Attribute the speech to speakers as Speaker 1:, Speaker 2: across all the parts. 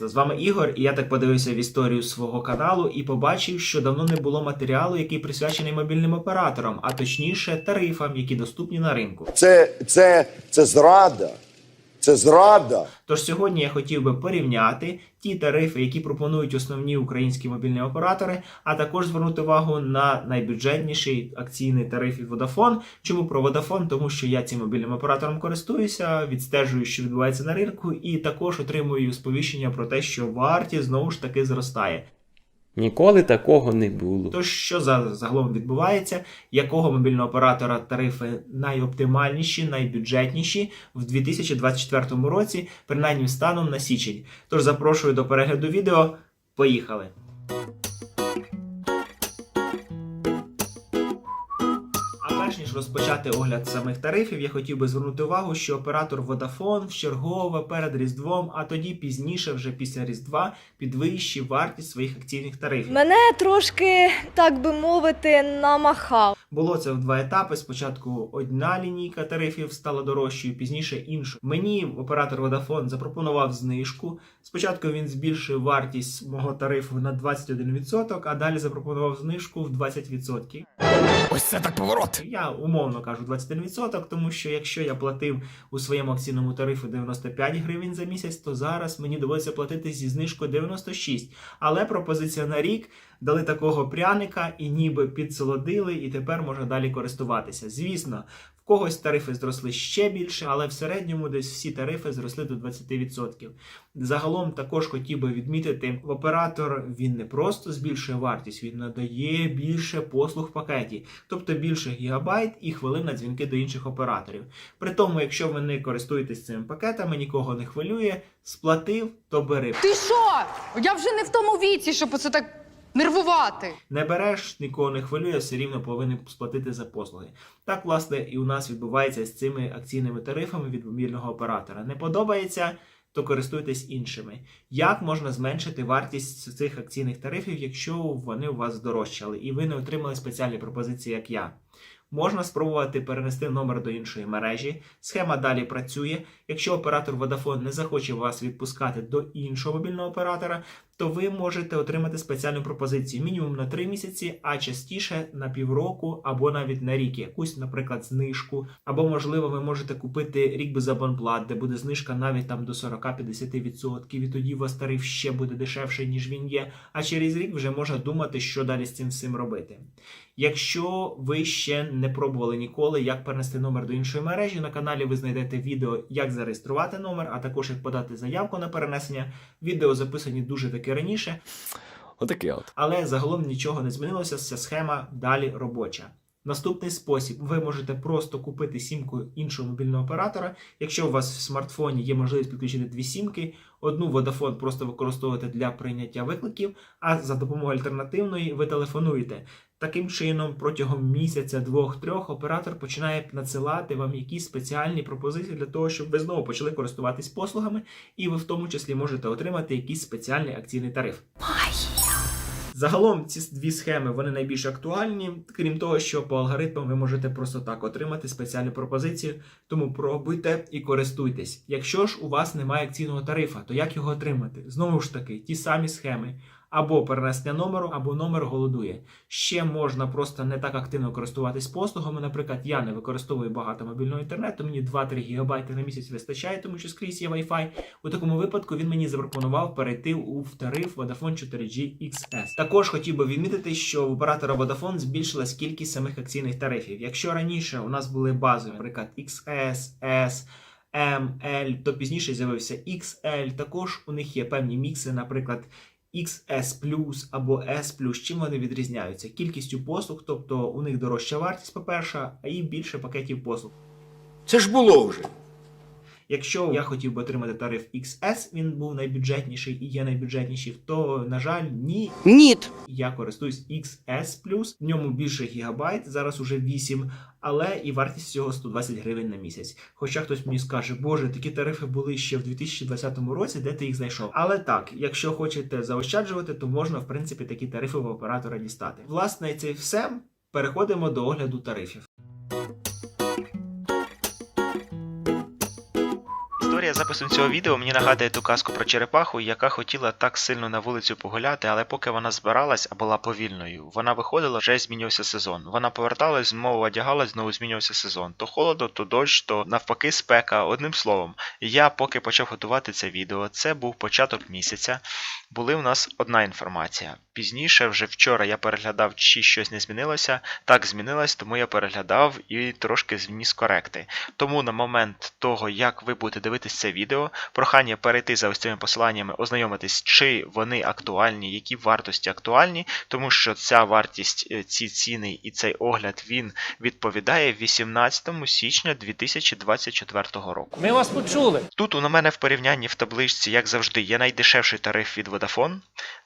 Speaker 1: З вами Ігор, і я так подивився в історію свого каналу і побачив, що давно не було матеріалу, який присвячений мобільним операторам, а точніше тарифам, які доступні на ринку.
Speaker 2: Це, це, це зрада. Це зрада.
Speaker 1: Тож сьогодні я хотів би порівняти ті тарифи, які пропонують основні українські мобільні оператори, а також звернути увагу на найбюджетніший акційний тариф від Vodafone. Чому про Vodafone? Тому що я цим мобільним оператором користуюся, відстежую, що відбувається на ринку, і також отримую сповіщення про те, що вартість знову ж таки зростає.
Speaker 3: Ніколи такого не було.
Speaker 1: То що за загалом відбувається, якого мобільного оператора тарифи найоптимальніші, найбюджетніші в 2024 році, принаймні станом на січень. Тож запрошую до перегляду відео. Поїхали! Розпочати огляд самих тарифів, я хотів би звернути увагу, що оператор Vodafone чергове перед Різдвом, а тоді пізніше, вже після Різдва, підвищив вартість своїх акційних тарифів.
Speaker 4: Мене трошки, так би мовити, намахав.
Speaker 1: Було це в два етапи. Спочатку одна лінійка тарифів стала дорожчою, пізніше іншу. Мені оператор Vodafone запропонував знижку. Спочатку він збільшив вартість мого тарифу на 21%, а далі запропонував знижку в 20%.
Speaker 5: Ось це так поворот.
Speaker 1: Я умовно кажу 21%, тому що якщо я платив у своєму акційному тарифу 95 гривень за місяць, то зараз мені доводиться платити зі знижкою 96. Але пропозиція на рік дали такого пряника і ніби підсолодили, і тепер можна далі користуватися. Звісно, в когось тарифи зросли ще більше, але в середньому десь всі тарифи зросли до 20%. Загалом також хотів би відмітити, оператор він не просто збільшує вартість, він надає більше послуг в пакеті, тобто більше гігабайт і хвилин на дзвінки до інших операторів. При тому, якщо ви не користуєтесь цими пакетами, нікого не хвилює, сплатив, то бери.
Speaker 6: Ти що? Я вже не в тому віці, щоб оце так нервувати.
Speaker 1: Не береш, нікого не хвилює, все рівно повинен сплатити за послуги. Так, власне, і у нас відбувається з цими акційними тарифами від мобільного оператора. Не подобається, то користуйтесь іншими. Як можна зменшити вартість цих акційних тарифів, якщо вони у вас здорожчали, і ви не отримали спеціальні пропозиції, як я? Можна спробувати перенести номер до іншої мережі. Схема далі працює. Якщо оператор Vodafone не захоче вас відпускати до іншого мобільного оператора, то ви можете отримати спеціальну пропозицію мінімум на 3 місяці, а частіше на півроку або навіть на рік, якусь, наприклад, знижку. Або, можливо, ви можете купити рік без абонплат, де буде знижка навіть там до 40-50%, і тоді у вас тариф ще буде дешевший, ніж він є. А через рік вже можна думати, що далі з цим всім робити. Якщо ви ще не пробували ніколи, як перенести номер до іншої мережі, на каналі ви знайдете відео, як зареєструвати номер, а також як подати заявку на перенесення. Відео записані дуже таки раніше,
Speaker 5: Отаке от.
Speaker 1: але загалом нічого не змінилося. Ця схема далі робоча. Наступний спосіб: ви можете просто купити сімку іншого мобільного оператора. Якщо у вас в смартфоні є можливість підключити дві сімки, одну Vodafone просто використовуєте для прийняття викликів, а за допомогою альтернативної ви телефонуєте. Таким чином, протягом місяця, двох-трьох оператор починає надсилати вам якісь спеціальні пропозиції для того, щоб ви знову почали користуватись послугами, і ви в тому числі можете отримати якийсь спеціальний акційний тариф. Загалом ці дві схеми вони найбільш актуальні, крім того, що по алгоритмам ви можете просто так отримати спеціальну пропозицію, тому пробуйте і користуйтесь. Якщо ж у вас немає акційного тарифа, то як його отримати? Знову ж таки, ті самі схеми. Або перенесення номеру, або номер голодує. Ще можна просто не так активно користуватись послугами. Наприклад, я не використовую багато мобільного інтернету, мені 2-3 ГБ на місяць вистачає, тому що скрізь є Wi-Fi. У такому випадку він мені запропонував перейти у тариф Vodafone 4G XS. Також хотів би відмітити, що в оператора Vodafone збільшилась кількість самих акційних тарифів. Якщо раніше у нас були базові, наприклад, XS, S, M, то пізніше з'явився XL. Також у них є певні мікси, наприклад. XS або S, чим вони відрізняються? Кількістю послуг, тобто у них дорожча вартість, по-перше, а і більше пакетів послуг.
Speaker 2: Це ж було вже.
Speaker 1: Якщо я хотів би отримати тариф XS, він був найбюджетніший і є найбюджетніший, то, на жаль, ні.
Speaker 7: Ніт.
Speaker 1: Я користуюсь XS, в ньому більше гігабайт, зараз уже 8, але і вартість всього 120 гривень на місяць. Хоча хтось мені скаже, боже, такі тарифи були ще в 2020 році, де ти їх знайшов. Але так, якщо хочете заощаджувати, то можна в принципі такі тарифи в оператора дістати. Власне, це все. Переходимо до огляду тарифів. Історія запису цього відео мені нагадує ту казку про черепаху, яка хотіла так сильно на вулицю погуляти, але поки вона збиралась, а була повільною, вона виходила, вже змінювався сезон. Вона поверталась, знову одягалась, знову змінювався сезон. То холодно, то дощ, то навпаки спека. Одним словом, я поки почав готувати це відео, це був початок місяця. Були у нас одна інформація. Пізніше, вже вчора, я переглядав, чи щось не змінилося. Так змінилось, тому я переглядав і трошки вніс коректи. Тому на момент того, як ви будете дивитись це відео, прохання перейти за ось цими посиланнями, ознайомитись, чи вони актуальні, які вартості актуальні, тому що ця вартість, е, ці ціни і цей огляд він відповідає 18 січня 2024 року.
Speaker 7: Ми вас почули.
Speaker 1: Тут у мене в порівнянні в табличці, як завжди, є найдешевший тариф від Vodafone.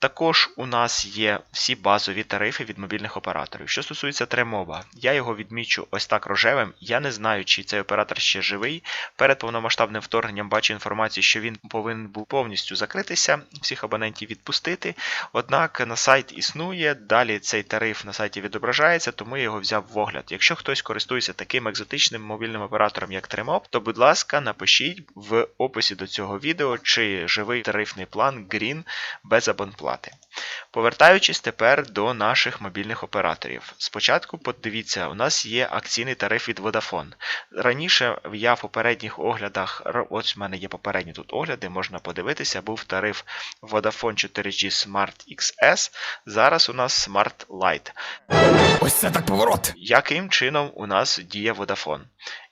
Speaker 1: Також у нас є всі базові тарифи від мобільних операторів. Що стосується Тремоба, я його відмічу ось так рожевим. Я не знаю, чи цей оператор ще живий. Перед повномасштабним вторгненням бачу інформацію, що він повинен був повністю закритися, всіх абонентів відпустити. Однак на сайт існує, далі цей тариф на сайті відображається, тому я його взяв в огляд. Якщо хтось користується таким екзотичним мобільним оператором, як Тремоб, то будь ласка, напишіть в описі до цього відео, чи живий тарифний план Green без абонплати. Повертаючись тепер до наших мобільних операторів. Спочатку подивіться, у нас є акційний тариф від Vodafone. Раніше я в попередніх оглядах, ось в мене є попередні тут огляди, можна подивитися, був тариф Vodafone 4G Smart XS, зараз у нас Smart Lite.
Speaker 5: Ось це так поворот.
Speaker 1: Яким чином у нас діє Vodafone?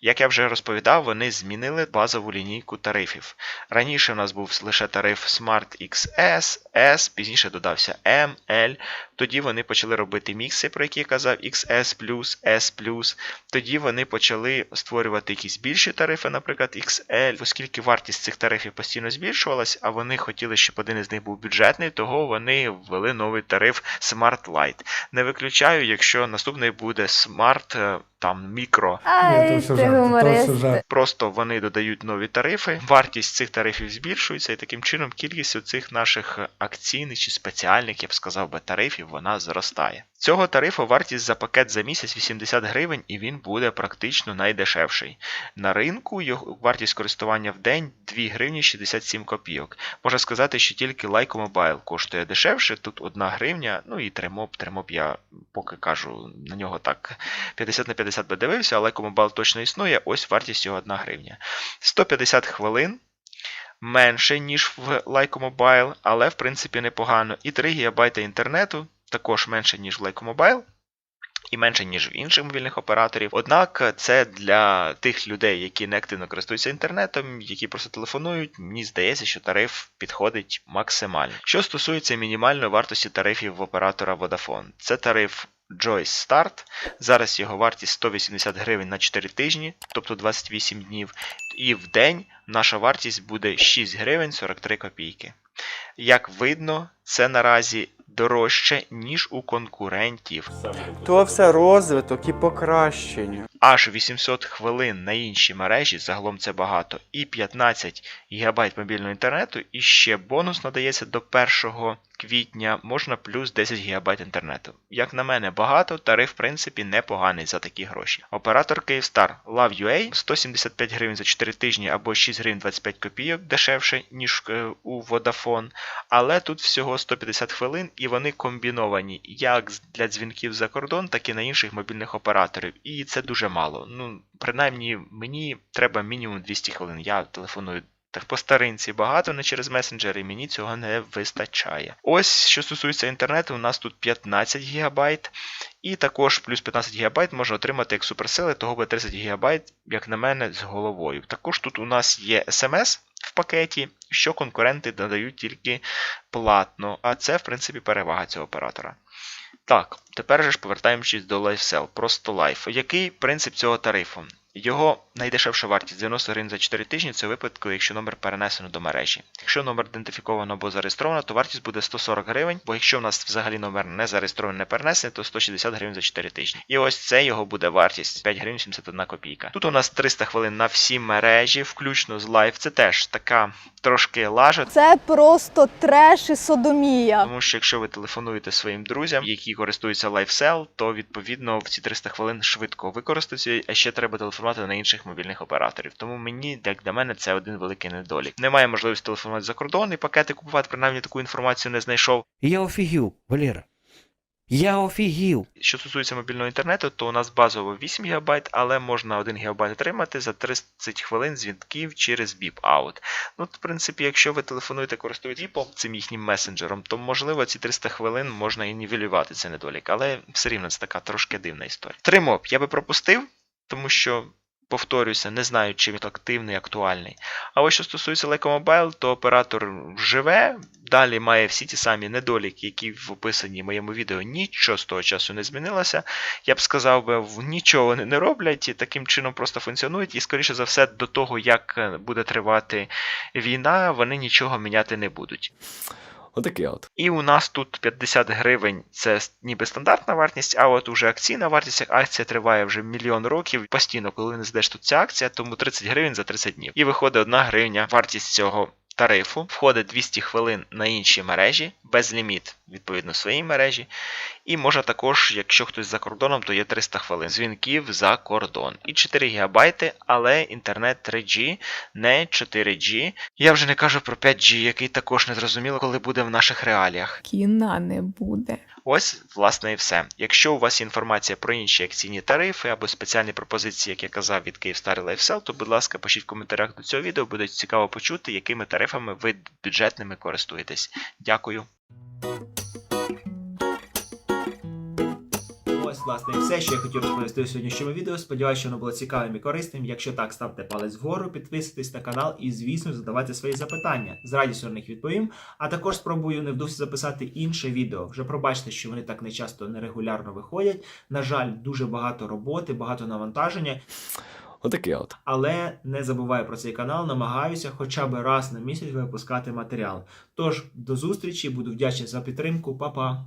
Speaker 1: Як я вже розповідав, вони змінили базову лінійку тарифів. Раніше у нас був лише тариф Smart XS, S, пізніше додався ML. Тоді вони почали робити мікси, про які я казав, XS, S. Тоді вони почали створювати якісь більші тарифи, наприклад, XL. Оскільки вартість цих тарифів постійно збільшувалась, а вони хотіли, щоб один із них був бюджетний, того вони ввели новий тариф Smart Lite. Не виключаю, якщо наступний буде Smart е, там мікро.
Speaker 4: Ай, ти гуморист.
Speaker 1: Просто вони додають нові тарифи, вартість цих тарифів збільшується, і таким чином кількість цих наших акційних чи спеціальних, я б сказав би, тарифів вона зростає. Цього тарифу вартість за пакет за місяць 80 гривень, і він буде практично найдешевший. На ринку його вартість користування в день 2 гривні 67 копійок. Можна сказати, що тільки Лайко Mobile коштує дешевше, тут 1 гривня, ну і Тремоп. Тремоп я поки кажу, на нього так 50 на 50 би дивився, але Mobile точно існує, ось вартість його 1 гривня. 150 хвилин. Менше, ніж в Lyco Mobile, але в принципі непогано. І 3 ГБ інтернету також менше, ніж в Lyco Mobile. І менше, ніж в інших мобільних операторів. Однак це для тих людей, які не активно користуються інтернетом, які просто телефонують, мені здається, що тариф підходить максимально. Що стосується мінімальної вартості тарифів в оператора Vodafone, це тариф Joyce Start. Зараз його вартість 180 гривень на 4 тижні, тобто 28 днів. І в день наша вартість буде 6 гривень 43 копійки. Як видно, це наразі дорожче, ніж у конкурентів.
Speaker 3: То все розвиток і покращення.
Speaker 1: Аж 800 хвилин на іншій мережі, загалом це багато, і 15 ГБ мобільного інтернету, і ще бонус надається до 1 квітня, можна плюс 10 ГБ інтернету. Як на мене, багато, тариф в принципі непоганий за такі гроші. Оператор Kyivstar Love.ua 175 гривень за 4 тижні або 6 гривень 25 копійок дешевше, ніж е, у Vodafone, але тут всього 150 хвилин і вони комбіновані як для дзвінків за кордон, так і на інших мобільних операторів. І це дуже мало. Ну, принаймні, мені треба мінімум 200 хвилин. Я телефоную так по старинці багато, не через месенджери, і мені цього не вистачає. Ось що стосується інтернету, у нас тут 15 ГБ. І також плюс 15 ГБ можна отримати як суперсили, того буде 30 ГБ, як на мене, з головою. Також тут у нас є SMS в пакеті, що конкуренти додають тільки платно, а це, в принципі, перевага цього оператора. Так, тепер же ж повертаємось до LifeSell, просто Life. Який принцип цього тарифу? Його найдешевша вартість 90 гривень за 4 тижні це випадку, якщо номер перенесено до мережі. Якщо номер ідентифіковано або зареєстровано, то вартість буде 140 гривень, бо якщо в нас взагалі номер не зареєстрований, не перенесений, то 160 гривень за 4 тижні. І ось це його буде вартість 5 гривень 71 копійка. Тут у нас 300 хвилин на всі мережі, включно з Live. Це теж така трошки лажа,
Speaker 4: Це просто треш і содомія.
Speaker 1: тому що якщо ви телефонуєте своїм друзям, які користуються LifeSell, то відповідно в ці 300 хвилин швидко використаються, а ще треба телефонувати телефонувати на інших мобільних операторів. Тому мені, як для мене, це один великий недолік. Немає можливості телефонувати за кордон і пакети купувати, принаймні таку інформацію не знайшов.
Speaker 8: Я офігів, Валера. Я офігів.
Speaker 1: Що стосується мобільного інтернету, то у нас базово 8 ГБ, але можна 1 ГБ отримати за 30 хвилин дзвінків через Beep-Out. Ну, в принципі, якщо ви телефонуєте користуєтесь Beep, цим їхнім месенджером, то можливо ці 300 хвилин можна і нівелювати цей недолік, але все рівно це така трошки дивна історія. Тримоп я би пропустив, тому що. Повторюся, не знаю, чи він активний, актуальний. А ось що стосується Mobile, то оператор живе, далі має всі ті самі недоліки, які в описані в моєму відео. Нічого з того часу не змінилося. Я б сказав би, нічого вони не роблять, і таким чином просто функціонують. І, скоріше за все, до того, як буде тривати війна, вони нічого міняти не будуть.
Speaker 8: Отаке от.
Speaker 1: І у нас тут 50 гривень це ніби стандартна вартість, а от уже акційна вартість, акція триває вже мільйон років. Постійно, коли не здеш тут ця акція, тому 30 гривень за 30 днів. І виходить 1 гривня вартість цього. Тарифу входить 200 хвилин на інші мережі, безліміт, відповідно, своїй мережі. І можна також, якщо хтось за кордоном, то є 300 хвилин дзвінків за кордон. І 4 ГБ, але інтернет 3G, не 4G. Я вже не кажу про 5G, який також не зрозуміло, коли буде в наших реаліях.
Speaker 9: Кіна не буде.
Speaker 1: Ось, власне, і все. Якщо у вас є інформація про інші акційні тарифи або спеціальні пропозиції, як я казав від Kyivstar Lifestyle, то, будь ласка, пишіть в коментарях до цього відео, буде цікаво почути, якими тарифами ви бюджетними користуєтесь. Дякую.
Speaker 5: Ось, власне, все, що я хотів розповісти у сьогоднішньому відео. Сподіваюся, що воно було цікавим і корисним. Якщо так, ставте палець вгору, підписуйтесь на канал і, звісно, задавайте свої запитання. З радістю на них відповім. А також спробую невдовзі записати інше відео. Вже пробачте, що вони так нечасто нерегулярно виходять. На жаль, дуже багато роботи, багато навантаження.
Speaker 8: Отаке от.
Speaker 5: Але не забувай про цей канал, намагаюся хоча б раз на місяць випускати матеріал. Тож до зустрічі, буду вдячний за підтримку, Па-па!